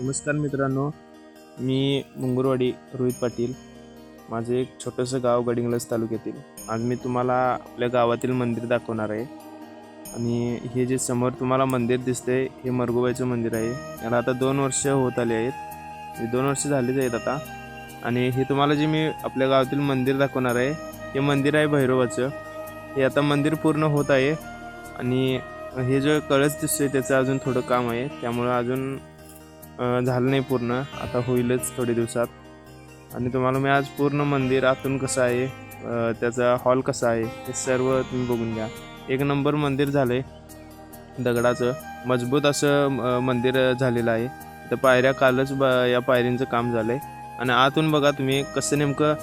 नमस्कार मित्रांनो मी मुंगुरवाडी रोहित पाटील. माझं एक छोटंसं गाव गडिंगलज तालुक्यातील. आज मी तुम्हाला आपल्या गावातील मंदिर दाखवणार आहे. आणि हे जे समोर तुम्हाला मंदिर दिसते हे मरगुबाईचं मंदिर आहे. याला आता दोन वर्ष होत आले आहेत. हे दोन वर्ष झालेच आहेत आता. आणि हे तुम्हाला जे मी आपल्या गावातील मंदिर दाखवणार आहे हे मंदिर आहे भैरवाचं. हे आता मंदिर पूर्ण होत आहे. आणि हे जो कळस दिसतोय त्याचं अजून थोडं काम आहे. त्यामुळं अजून झालं नाही पूर्ण. आता होईलच थोडे दिवसात. आणि तुम्हाला मी आज पूर्ण मंदिर आतून कसं आहे त्याचा हॉल कसा आहे हे सर्व तुम्ही बघून घ्या. एक नंबर मंदिर झालं आहे दगडाचं. मजबूत असं मंदिर झालेलं आहे. तर पायऱ्या कालच ब या पायरींचं काम झालं आहे आणि आतून बघा तुम्ही कसं नेमकं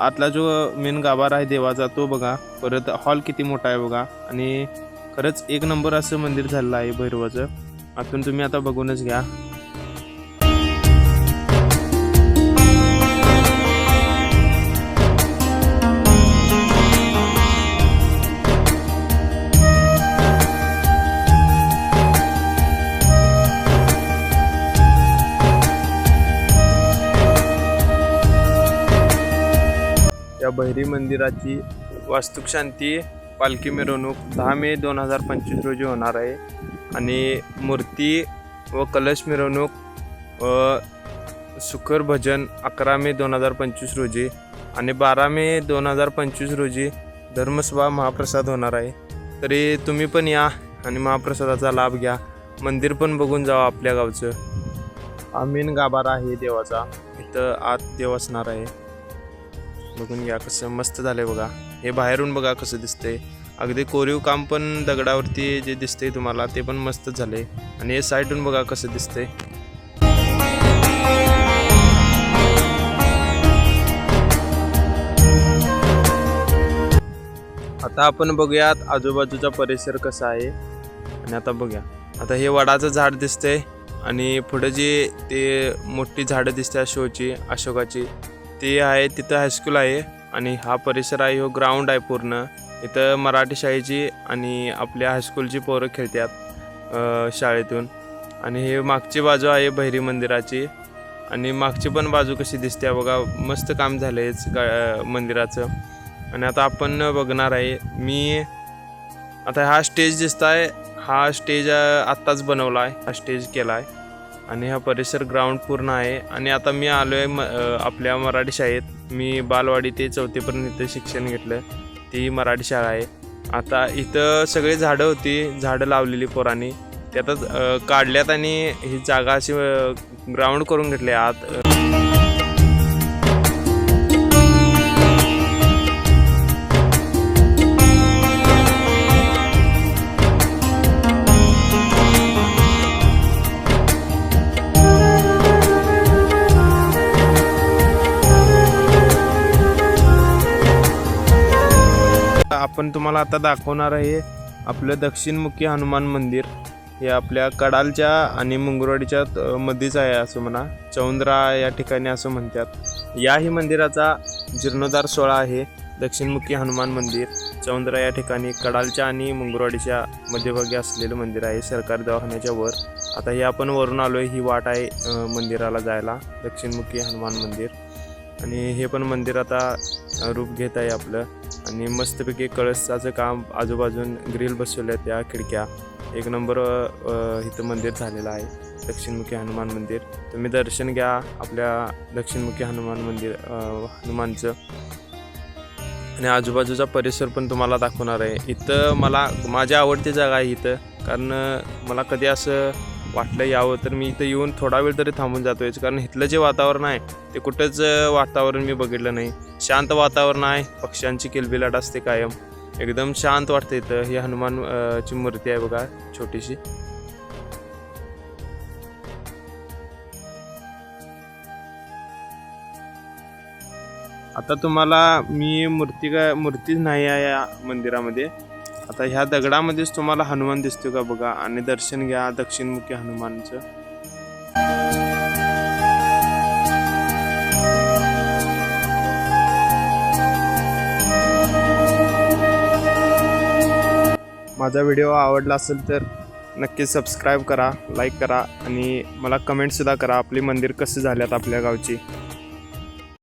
आतला जो मेन गाभार आहे देवाचा तो बघा. परत हॉल किती मोठा आहे बघा. आणि खरंच एक नंबर असं मंदिर झालेलं आहे भैरवाचं. आतून तुम्ही आता बघूनच घ्या. बहिरी मंदिराची वास्तुक शांती पालखी मिरवणूक दहा मे दोन हजार पंचवीस रोजी होणार आहे. आणि मूर्ती व कलश मिरवणूक व सुखर भजन अकरा मे दोन हजार पंचवीस रोजी आणि बारा मे दोन हजार पंचवीस रोजी धर्मसभा महाप्रसाद होणार आहे. तरी तुम्ही पण या आणि महाप्रसादाचा लाभ घ्या. मंदिर पण बघून जावा आपल्या गावचं. आमीन गाभारा आहे देवाचा. इथं आत देव असणार आहे. बघून घ्या कसं मस्त झालंय बघा. हे बाहेरून बघा कसं दिसतंय. अगदी कोरीव काम पण दगडावरती जे दिसतंय तुम्हाला ते पण मस्त झाले आणि हे साईडून बघा कसं दिसतंय. आता आपण बघूयात आजूबाजूचा परिसर कसा आहे. आणि आता बघूया. आता हे वडाचं झाड दिसतंय. आणि पुढे जे ते मोठी झाडं दिसते शोची अशोकाची ते आहे तिथं हायस्कूल आहे आणि हा परिसर आहे हो ग्राउंड आहे पूर्ण. इथं मराठी शाळेची आणि आपल्या हायस्कूलची पोरं खेळतात शाळेतून. आणि हे मागची बाजू आहे भैरी मंदिराची. आणि मागची पण बाजू कशी दिसते बघा मस्त काम झालं आहेच गा मंदिराचं. आणि आता आपण बघणार आहे मी आता हा स्टेज दिसत आहे हा स्टेज आत्ताच बनवला आहे हा स्टेज केला आहे आणि हा परिसर ग्राउंड पूर्ण आहे. आणि आता मी आलो आहे म आपल्या मराठी शाळेत. मी बालवाडी ते चौथीपर्यंत इथं शिक्षण घेतलं. ती मराठी शाळा आहे. आता इथं सगळी झाडं होती. झाडं लावलेली पोरांनी. त्यातच काढल्यात आणि ही जागा अशी ग्राउंड करून घेतली आत आपण तुम्हाला आता दाखवणार आहे आपलं दक्षिणमुखी हनुमान मंदिर. हे आपल्या कडालच्या आणि मुंगरवाडीच्या मध्येच आहे असं म्हणा. चौंद्रा या ठिकाणी असं म्हणतात. याही मंदिराचा जीर्णोद्धार सोहळा आहे. दक्षिणमुखी हनुमान मंदिर चौंद्रा या ठिकाणी कडालच्या आणि मुंगरवाडीच्या मध्यभागी असलेलं मंदिर आहे सरकारी दवाखान्याच्या वर. आता हे आपण वरून आलो आहे ही वाट आहे मंदिराला जायला. दक्षिणमुखी हनुमान मंदिर. आणि हे पण मंदिर आता रूप घेत आहे आपलं. आणि मस्तपैकी कळसाचं काम आजूबाजून ग्रिल बसवल्या त्या खिडक्या. एक नंबर इथं मंदिर झालेलं आहे दक्षिणमुखी हनुमान मंदिर. तुम्ही दर्शन घ्या आपल्या दक्षिणमुखी हनुमान मंदिर हनुमानचं. आणि आजूबाजूचा परिसर पण तुम्हाला दाखवणार आहे. इथं मला माझी आवडती जागा आहे इथं कारण मला कधी असं वाटलं यावं तर मी इथं येऊन थोडा वेळ तरी थांबून जातो. याचं कारण इथलं जे वातावरण आहे ते कुठंच वातावरण मी बघितलं नाही. शांत वातावरण आहे पक्ष्यांची किलबिलाट असते कायम. एकदम शांत वाटते इथं. ही हनुमान ची मूर्ती आहे बघा छोटीशी. आता तुम्हाला मी मूर्ती काय मूर्तीच नाही आहे या मंदिरामध्ये. आता ह्या दगडामध्येच तुम्हाला हनुमान दिसतो का बघा? आणि दर्शन घ्या दक्षिणमुखी हनुमानचं. माझा व्हिडिओ आवडला असेल तर नक्की सबस्क्राईब करा लाईक करा आणि मला कमेंटसुद्धा करा आपली मंदिर कसं झाल्यात आपल्या गावची.